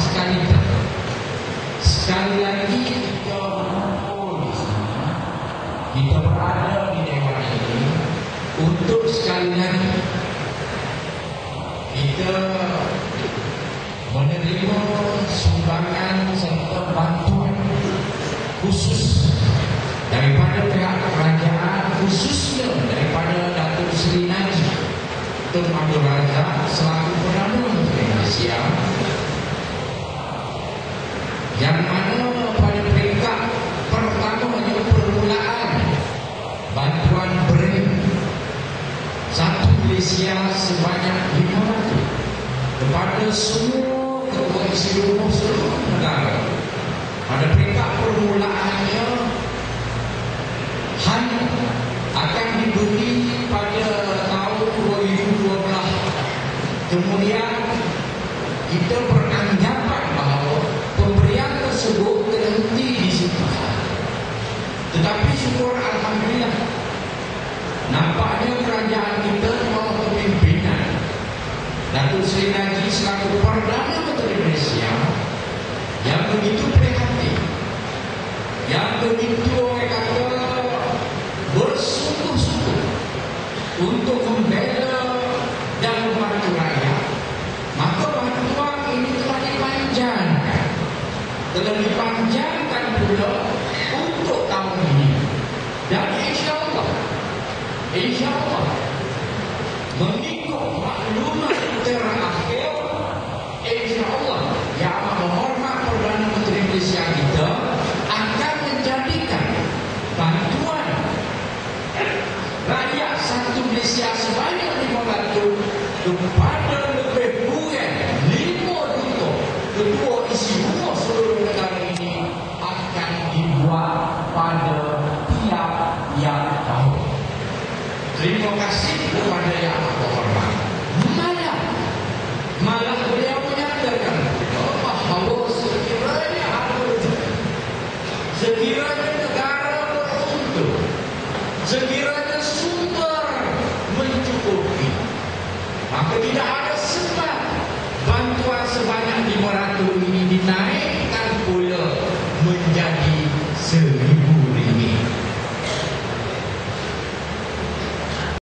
sekali. Lagi kita. Kita berada di ini. Untuk sekali lagi kita menerima sumbangan serta bantuan khusus daripada pihak kerajaan khususnya daripada Datuk Seri Najib Tun selaku Perdana Menteri Malaysia yang mana pada peringkat pertama di permulaan? Bantuan berin satu Malaysia sebanyak 500 kepada semua ketua isi rumah seluruh negara. Pada peringkat permulaannya hanya akan diberi pada tahun 2012 kemudian kita beranggapan bahawa pemberian tersebut terhenti di situ. Tetapi syukur Alhamdulillah nampaknya kerajaan kita bawah kepimpinan Datuk Seri Najib selaku Perdana Menteri Malaysia yang begitu prihatin yang begitu orang kata bersungguh-sungguh untuk membela dan membantu rakyat maka bantuan ini telah dipanjangkan telah dipanjangkan pula untuk tahun ini dan insya Allah insya Allah mengikut maklumat terakhir insya Allah yang menghormat Perdana Menteri Malaysia kita akan menjadikan bantuan rakyat satu Malaysia sebanyak lima ratus kepada lebih kurang lima juta ketua isi rumah seluruh negara ini akan dibuat pada tiap-tiap tahun. Terima kasih kepada yang amat berhormat. Malah, malah beliau menyatakan oh, bahawa sekiranya ada sekiranya negara beruntung, sekiranya sumber mencukupi, maka tidak ada sebab bantuan sebanyak 500 ini dinaikkan pula menjadi 1000